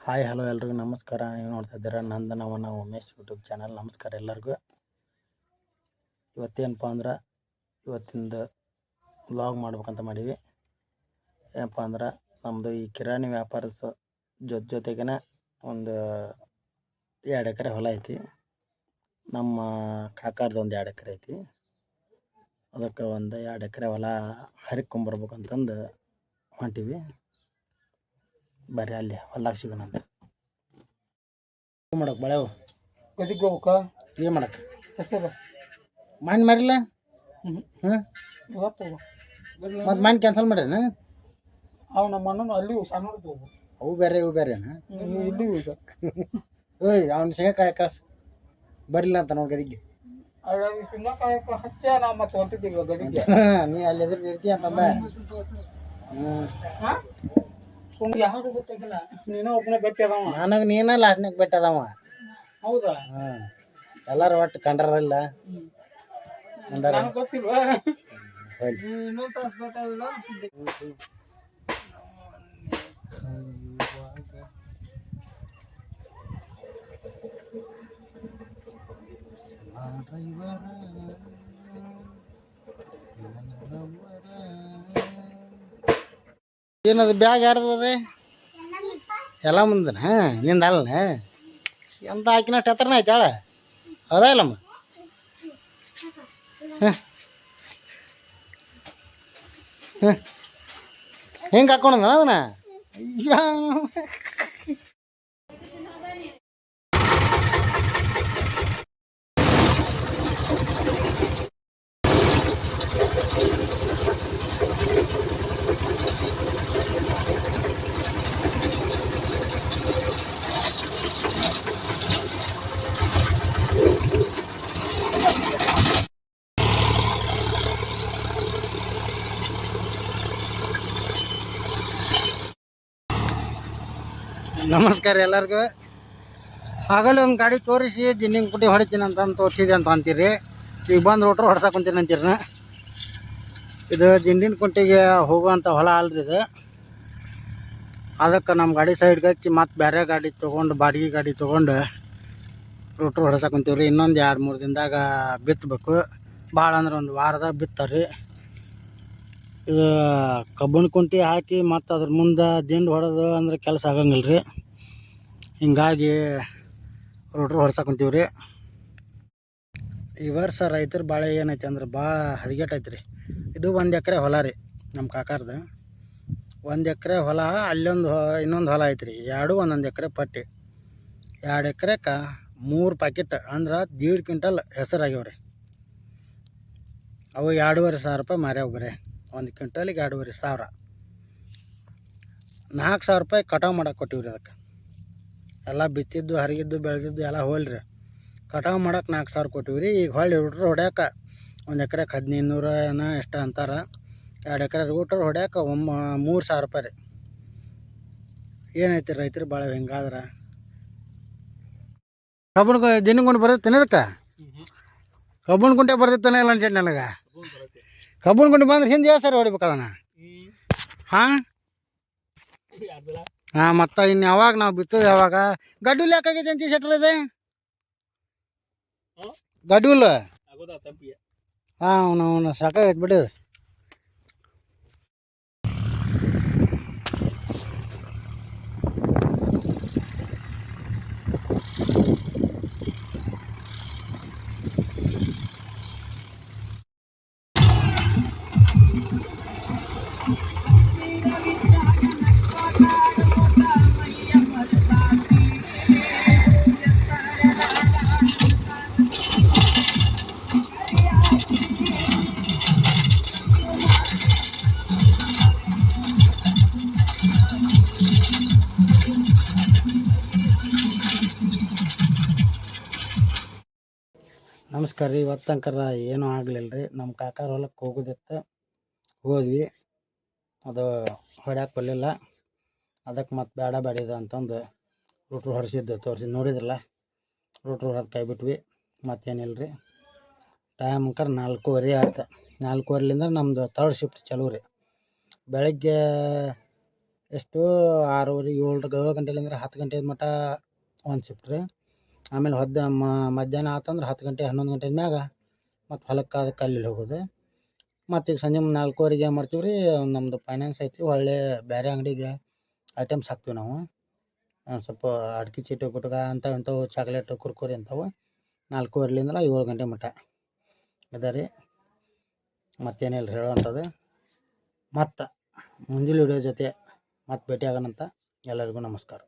Hi hello ಎಲ್ರಿಗೂ ನಮಸ್ಕಾರ. ನೀವು ನೋಡ್ತಾ ಇದ್ದೀರಾ ನಂದನವನ ಉಮೇಶ್ ಯೂಟ್ಯೂಬ್ ಚಾನಲ್ ನಮಸ್ಕಾರ ಎಲ್ಲರಿಗೂ ಇವತ್ತೇನಪ್ಪ ಅಂದ್ರೆ ಇವತ್ತಿಂದ ವ್ಲಾಗ್ ಮಾಡ್ಬೇಕಂತ ಮಾಡೀವಿ. ಏನಪ್ಪ ಅಂದ್ರೆ ನಮ್ಮದು ಈ ಕಿರಾಣಿ ವ್ಯಾಪಾರ ಜೊತೆ ಜೊತೆಗೇನೆ ಒಂದು ಎರಡು ಎಕರೆ ಹೊಲ ಐತಿ. ನಮ್ಮ ಕಾಕಾರ್ದು ಒಂದು ಎರಡು ಎಕರೆ ಐತಿ. ಅದಕ್ಕೆ ಒಂದು ಎರಡು ಎಕರೆ ಹೊಲ ಹರಿಕೊಂಬರ್ಬೇಕಂತಂದು ಹೊಂಟೀವಿ. ಬರ್ರಿ ಅಲ್ಲಿ ಹೊಲ್ದಾಗ ಸಿಗೋಣ ಅಂತ. ಮಾಡಕ್ ಬಳೆವು ಗದಿಗೆ ಹೋಗ್ಬೇಕ? ಏನು ಮಾಡಕ್ಕೆ ಹೆಸರು? ಮಣ್ಣು ಮಾರಿಲ್ಲ? ಹ್ಞೂ ಇವತ್ತು ಮತ್ತು ಮಣ್ಣು ಕ್ಯಾನ್ಸಲ್ ಮಾಡ್ಯಾನ? ಅವು ನಮ್ಮ ಅಣ್ಣನ ಅಲ್ಲಿ ಸಣ್ಣ ಹೋಗು ಅವು ಬೇರೆ ಇವು ಬೇರೆನಾ ಇಲ್ಲಿ ಈಗ ಓಯ್ ಅವ್ನು ಶೇಕಾಯ ಕಾಸು ಬರಲಿಲ್ಲ ಅಂತ ನೋಡಿ ಗದಿಗೆ ಹಚ್ಚ ನಾ ಮತ್ತೆ ಹೊಂಟಿದ್ದೀವಿ ಗದಿಗೆ ನೀ ಅಲ್ಲಿ ಎದುರು ಇರ್ತೀಯ ಅಂತಂದ. ಹ್ಞೂ ಯಾರು ಗೊತ್ತಾಗಿಲ್ಲ ನೀನು ಒಬ್ಬನೇ ಭೇಟಿ ಅದಾವ ನನಗೆ ನೀನ ಲಾಸ್ಟ್ನಾಗ ಬೆಟ್ಟದವ ಹೌದಾ ಹಾಂ ಎಲ್ಲರೂ ಒಟ್ಟು ಕಂಡ್ರಲ್ಲ ನನಗೆ ಗೊತ್ತಿಲ್ವಾ ಇನ್ನೊಂದು ತಾಸು ಬೇಕಾಗಿಲ್ಲ ಏನದು ಬ್ಯಾಗ್ ಯಾರ್ದು ಅದೇ ಎಲ್ಲ ಮುಂದನ ನಿಂದ ಅಲ್ಲ ಎಂತ ಹಾಕಿನ ಟತ್ರನ ಐತಾಳ ಅದ ಇಲ್ಲಮ್ಮ ಹೆಂಗೆ ಹಾಕೊಂಡ ಅದನ್ನ ನಮಸ್ಕಾರ ಎಲ್ಲರಿಗೂ. ಆಗಲೇ ಒಂದು ಗಾಡಿ ತೋರಿಸಿ ದಿನಿಂಗ್ ಕುಟಿ ಹೊಡಿತೀನಿ ಅಂತಂದು ತೋರಿಸಿದೆ ಅಂತ ಅಂತೀರಿ. ಈಗ ಬಂದು ರೋಟ್ರು ಹೊಡ್ಸಕ್ಕೆ ಕುಂತೀನಿ ಅಂತೀರಿ ಇದು ದಿಂಡಿನ ಕುಂಟಿಗೆ ಹೋಗುವಂಥ ಹೊಲ ಅಲ್ರಿ ಇದು. ಅದಕ್ಕೆ ನಮ್ಮ ಗಾಡಿ ಸೈಡ್ಗೆ ಹಚ್ಚಿ ಮತ್ತು ಬೇರೆ ಗಾಡಿ ತೊಗೊಂಡು, ಬಾಡಿಗೆ ಗಾಡಿ ತೊಗೊಂಡು ರೋಟ್ರು ಹೊಡ್ಸಕ್ಕೆ ಕುಂತೀವಿ ಇನ್ನೊಂದು ಎರಡು ಮೂರು ದಿನದಾಗ ಬಿತ್ತಬೇಕು ಭಾಳ ಅಂದ್ರೆ ಒಂದು ವಾರದಾಗ ಬಿತ್ತಾರೆ ಇದು ಕಬ್ಬಿಣ ಕುಂಟಿ ಹಾಕಿ ಮತ್ತು ಅದ್ರ ಮುಂದೆ ದಿಂಡು ಹೊಡೆದು ಅಂದ್ರೆ ಕೆಲಸ ಆಗಂಗಿಲ್ಲ ರೀ ಹಿಂಗಾಗಿ ರೋಟ್ರ್ ಹೊಡ್ಸಕ್ಕೆ ಕುಂತೀವಿ ರೀ ಈ ವರ್ಷ ರೈತರ ಭಾಳ ಏನೈತಿ ಅಂದ್ರೆ ಭಾಳ ಹದಗೆಟ್ ಐತಿ ರೀ ಇದು ಒಂದು ಎಕರೆ ಹೊಲ ರೀ ನಮ್ಮ ಕಾಕಾರ್ದು. ಒಂದು ಎಕರೆ ಹೊಲ ಅಲ್ಲೊಂದು ಇನ್ನೊಂದು ಹೊಲ ಐತ್ರಿ. ಎರಡು ಒಂದೊಂದು ಎಕರೆ ಪಟ್ಟಿ. ಎರಡು ಎಕ್ರೆಕ ಮೂರು ಪ್ಯಾಕೆಟ್ ಅಂದ್ರೆ ದೀಡ್ ಕ್ವಿಂಟಲ್ ಹೆಸರು ಆಗ್ಯಾವ ರೀ ಅವು ಎರಡೂವರೆ ಸಾವಿರ ರೂಪಾಯಿ ಮಾರ್ಯಾವ ಬರೀ. ಒಂದು ಕ್ವಿಂಟಲಿಗೆ ಎರಡೂವರೆ ಸಾವಿರ. ನಾಲ್ಕು ಸಾವಿರ ರೂಪಾಯಿ ಕಟಾವು ಮಾಡಕ್ಕೆ ಕೊಟ್ಟಿವ್ರಿ ಅದಕ್ಕೆ. ಎಲ್ಲ ಬಿತ್ತಿದ್ದು ಹರಿಗಿದ್ದು ಬೆಳೆದಿದ್ದು ಎಲ್ಲ ಹೋಲ್ರಿ. ಕಟಾವು ಮಾಡಕ್ಕೆ ನಾಲ್ಕು ಸಾವಿರ ಕೊಟ್ಟಿವ್ರಿ. ಈಗ ಹೊಳ್ಳಿ ಹುಡ್ರು ಹೊಡ್ಯಾಕ ಒಂದು ಎಕರೆಗೆ ಹದಿನೈದು ನೂರ ಏನೋ ಎಷ್ಟು ಅಂತಾರೆ. ಎರಡು ಎಕರೆ ರೋಟ್ರ್ ಹೊಡ್ಯಾಕ ಒಮ್ಮ ಮೂರು ಸಾವಿರ ರೂಪಾಯಿ ರೀ. ಏನೈತಿ ರೈತರು ಭಾಳ ಹಿಂಗಾದ್ರೆ? ಕಬ್ಬಣ ದಿನಗೊಂಡು ಬರ್ತೈತೆ ಅದಕ್ಕೆ ಕಬ್ಬಣ ಕುಂಟೆ ಬರ್ತೈತೆ ಇಲ್ಲ ಅನ್ಸೈತೆ ನನಗೆ. ಕಬ್ಬಣ ಗುಂಡಿ ಬಂದ್ರೆ ಹಿಂದೆ ಯಾವ ಸರಿ ಹೊಡಿಬೇಕು ಅದನ್ನ? ಹಾಂ? ಹಾಂ ಮತ್ತು ಇನ್ನು ಯಾವಾಗ ನಾವು ಬಿತ್ತದ ಯಾವಾಗ? ಗಡ್ಡುಲ್ ಯಾಕಾಗೈತೆ ಅಂತ ಶೆಟ್ರ್ ಇದೆ? ಗಡ್ಡುಲ್ ಹಾಂ ಅವನು ಅವನು ಸಾಕಾಗೈತೆ ಬಿಡು. ನಮಸ್ಕಾರ ರೀ ಇವತ್ತು ತನಕ ಏನೂ ಆಗಲಿಲ್ಲ ರೀ ನಮ್ಮ ಕಾಕಾರ ಹೊಲಕ್ಕೆ ಹೋಗೋದಿತ್ತು. ಹೋದ್ವಿ. ಅದು ಹೊಡ್ಯಾಕೆ ಬರಲಿಲ್ಲ. ಅದಕ್ಕೆ ಮತ್ತೆ ಬೇಡ ಬೇಡಿದ ಅಂತಂದು ರೂಟ್ರು ಹೊಡೆಸಿದ್ದು ತೋರಿಸಿ. ನೋಡಿದ್ರಲ್ಲ, ರೂಟ್ರು ಹೊಡೆದು ಕೈ ಬಿಟ್ವಿ. ಮತ್ತೇನಿಲ್ಲ ರೀ ಟೈಮ್ ಕರ್ ನಾಲ್ಕೂವರೆ ಆಯ್ತು. ನಾಲ್ಕೂವರೆಲಿಂದ ನಮ್ಮದು ತರ್ಡ್ ಶಿಫ್ಟ್ ಚಲೋ ರೀ. ಬೆಳಗ್ಗೆ ಎಷ್ಟು ಆರೂವರೆ ಏಳು ಏಳು ಗಂಟೆಲಿಂದ ಹತ್ತು ಗಂಟೆ ಮಟ್ಟ ಒಂದು ಶಿಫ್ಟ್ ರೀ. ಆಮೇಲೆ ಹೊದ್ದ ಮಧ್ಯಾಹ್ನ ಆತಂದ್ರೆ ಹತ್ತು ಗಂಟೆ, ಹನ್ನೊಂದು ಗಂಟೆ ಮ್ಯಾಗ ಮತ್ತು ಹೊಲಕ್ಕೆ ಅದು ಅಲ್ಲಿ ಹೋಗೋದು. ಮತ್ತು ಈಗ ಸಂಜೆ ನಾಲ್ಕೂವರೆಗೆ ಏನು ಮಾಡ್ತೀವಿ ರೀ ನಮ್ಮದು ಫೈನಾನ್ಸ್ ಐತಿ, ಒಳ್ಳೆ ಬೇರೆ ಅಂಗಡಿಗೆ ಐಟಮ್ಸ್ ಹಾಕ್ತೀವಿ ನಾವು. ಸ್ವಲ್ಪ ಅಡ್ಕೆ ಚೀಟಿ ಗುಟ್ಕ ಅಂಥವು, ಇಂಥವು, ಚಾಕ್ಲೇಟು, ಕುರ್ಕುರಿ ಅಂಥವು ನಾಲ್ಕೂವರೆಲಿಂದ ಏಳು ಗಂಟೆ ಮಟ್ಟ ಅದ ರೀ. ಮತ್ತೇನಿಲ್ಲ ಹೇಳುವಂಥದ್ದು. ಮತ್ತು ಮುಂದಿನ ವಿಡಿಯೋ ಜೊತೆ ಮತ್ತೆ ಭೇಟಿ ಆಗೋಣಂತ ಎಲ್ಲರಿಗೂ ನಮಸ್ಕಾರ.